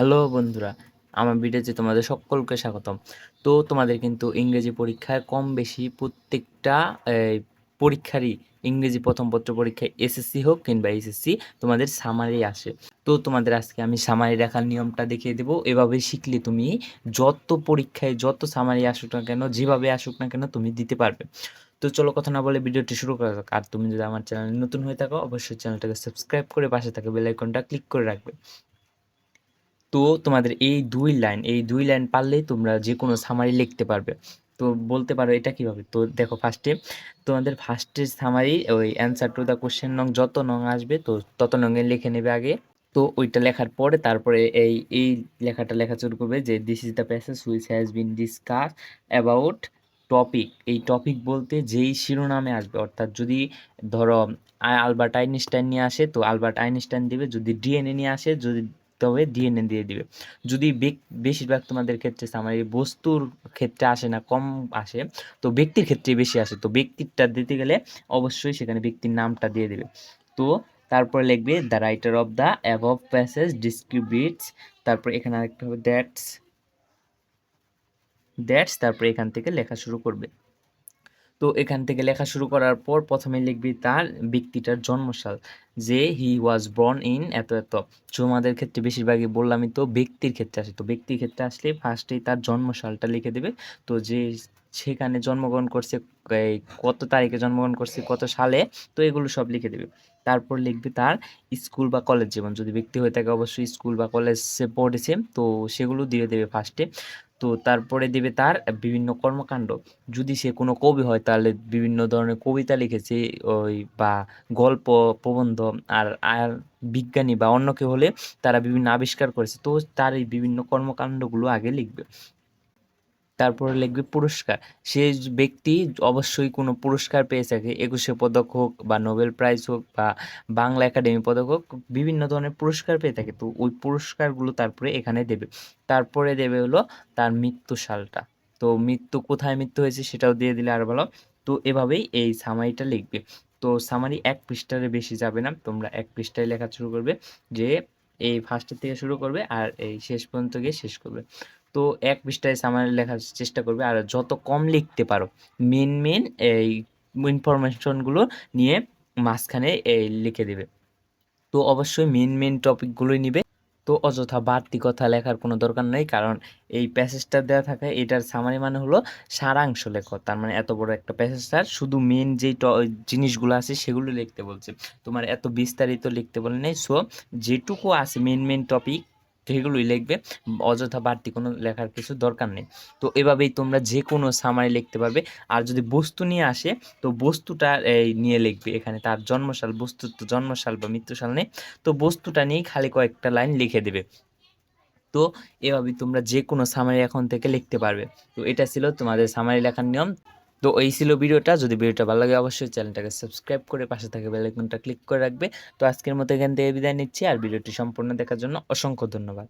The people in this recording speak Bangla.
হ্যালো বন্ধুরা, আমার ভিডিওতে তোমাদের সকলকে স্বাগতম। তো তোমাদের কিন্তু ইংরেজি পরীক্ষায় কম বেশি প্রত্যেকটা পরীক্ষারই ইংরেজি প্রথম পত্র পরীক্ষায় এসএসসি হোক কিংবা এসএসসি তোমাদের সামারি আসে। তো তোমাদের আজকে আমি সামারি রাখার নিয়মটা দেখিয়ে দেবো। এভাবে শিখলে তুমি যত পরীক্ষায় যত সামারি আসুক না কেন, যেভাবে আসুক না কেন তুমি দিতে পারবে। তো চলো কথা না বলে ভিডিওটি শুরু করা যাক। আর তুমি যদি আমার চ্যানেলে নতুন হয়ে থাকো, অবশ্যই চ্যানেলটাকে সাবস্ক্রাইব করে পাশে থাকে বেল আইকনটা ক্লিক করে রাখবে। তো তোমাদের এই দুই লাইন, এই দুই লাইন পারলেই তোমরা যে কোনো সামারি লিখতে পারবে। তো বলতে পারো এটা কীভাবে? তো দেখো ফার্স্টে তোমাদের ফার্স্টের সামারি ওই অ্যান্সার টু দ্য কোশ্চেন নং, যত নং আসবে তো তত নঙে লিখে নেবে আগে। তো ওইটা লেখার পরে তারপরে এই এই লেখাটা লেখা শুরু করবে যে this is the passage which has been discuss about topic এই টপিক বলতে যেই শিরোনামে আসবে, অর্থাৎ যদি ধরো আলবার্ট আইনস্টাইন নিয়ে আসে, তো আলবার্ট আইনস্টাইন দিবে। যদি ডিএনএ নিয়ে আসে, যদি তবে ডিএনএ দিয়ে দিবে। যদি বেশিরভাগ তোমাদের ক্ষেত্রে সামারি বস্তুর ক্ষেত্রে আসে না, কম আসে, তো ব্যক্তির ক্ষেত্রে বেশি আসে। তো ব্যক্তিরটা দিতে গেলে অবশ্যই সেখানে ব্যক্তির নামটা দিয়ে দেবে। তো তারপরে লিখবে the writer of the above passage describes তারপর এখানে আরেকটা হবে দ্যাটস দ্যাটস তারপরে এখান থেকে লেখা শুরু করবে। তো এখান থেকে লেখা শুরু করার পর প্রথমে লিখবি তার ব্যক্তিটার জন্মসাল, যে হি ওয়াজ বর্ন ইন এত এত। তোমাদের ক্ষেত্রে বেশিরভাগই বললামই তো ব্যক্তির ক্ষেত্রে আসে। তো ব্যক্তির ক্ষেত্রে আসলে ফার্স্টেই তার জন্মসালটা লিখে দেবে। তো যে সেখানে জন্মগ্রহণ করছে কত তারিখে জন্মগ্রহণ করছে, কত সালে, তো এগুলো সব লিখে দেবে। তারপর লিখবে তার স্কুল বা কলেজ জীবন। যদি ব্যক্তি হয়ে থাকে, অবশ্যই স্কুল বা কলেজে পড়েছে, তো সেগুলো দিয়ে দেবে ফার্স্টে তো তারপরে দেবে তার বিভিন্ন কর্মকাণ্ড। যদি সে কোনো কবি হয়, তাহলে বিভিন্ন ধরনের কবিতা লিখেছে, ওই বা গল্প, প্রবন্ধ আর আর বিজ্ঞানী বা অন্য কেউ হলে তারা বিভিন্ন আবিষ্কার করেছে। তো তার এই বিভিন্ন কর্মকাণ্ডগুলো আগে লিখবে। তারপরে লিখবে পুরস্কার। সে ব্যক্তি অবশ্যই কোনো পুরস্কার পেয়ে থাকে, একুশে পদক হোক বা নোবেল প্রাইজ হোক বা বাংলা একাডেমি পদক হোক, বিভিন্ন ধরনের পুরস্কার পেয়ে থাকে। তো ওই পুরস্কারগুলো তারপরে এখানে দেবে। তারপরে দেবে হলো তার মৃত্যু সালটা। তো মৃত্যু কোথায় মৃত্যু হয়েছে সেটাও দিয়ে দিলে আর ভালো। তো এভাবেই এই সামারিটা লিখবে। তো সামারি এক পৃষ্ঠারে বেশি যাবে না, তোমরা এক পৃষ্ঠায় লেখা শুরু করবে যে এই ফার্স্টের থেকে শুরু করবে আর এই শেষ পর্যন্ত গিয়ে শেষ করবে। তো এক পৃষ্ঠায় সামারি লেখার চেষ্টা করবে আর যত কম লিখতে পারো মেন মেন এই ইনফরমেশনগুলো নিয়ে মাঝখানে লিখে দেবে। তো অবশ্যই মেন মেন টপিকগুলোই নিবে। তো অযথা বাড়তি কথা লেখার কোনো দরকার নেই। কারণ এই প্যাসেজটা দেওয়া থাকে, এটার সামারি মানে হলো সারাংশ লেখ। তার মানে এত বড় একটা প্যাসেজটার শুধু মেন যেই জিনিসগুলো আছে সেগুলো লিখতে বলছে। তোমার এত বিস্তারিত লিখতে বলে নেই। সো যেটুকু আছে মেন মেন টপিক সেগুলোই লিখবে, অযথা বাড়তি কোনো লেখার কিছু দরকার নেই। তো এভাবেই তোমরা যে কোনো সামারি লিখতে পারবে। আর যদি বস্তু নিয়ে আসে, তো বস্তুটা নিয়ে লিখবে। এখানে তার জন্মসাল বস্তুর তো জন্মসাল বা মৃত্যুসাল নেই। তো বস্তুটা নিয়েই খালি কয়েকটা লাইন লিখে দেবে। তো এভাবেই তোমরা যে কোনো সামারি এখন থেকে লিখতে পারবে। তো এটা ছিল তোমাদের সামারি লেখার নিয়ম। তো এই ছিল ভিডিওটা। যদি ভিডিওটা ভালো লাগে অবশ্যই চ্যানেলটাকে সাবস্ক্রাইব করে পাশে থাকে বেলাইকনটা ক্লিক করে রাখবে। তো আজকের মতো এখান থেকে বিদায় নিচ্ছি আর ভিডিওটি সম্পূর্ণ দেখার জন্য অসংখ্য ধন্যবাদ।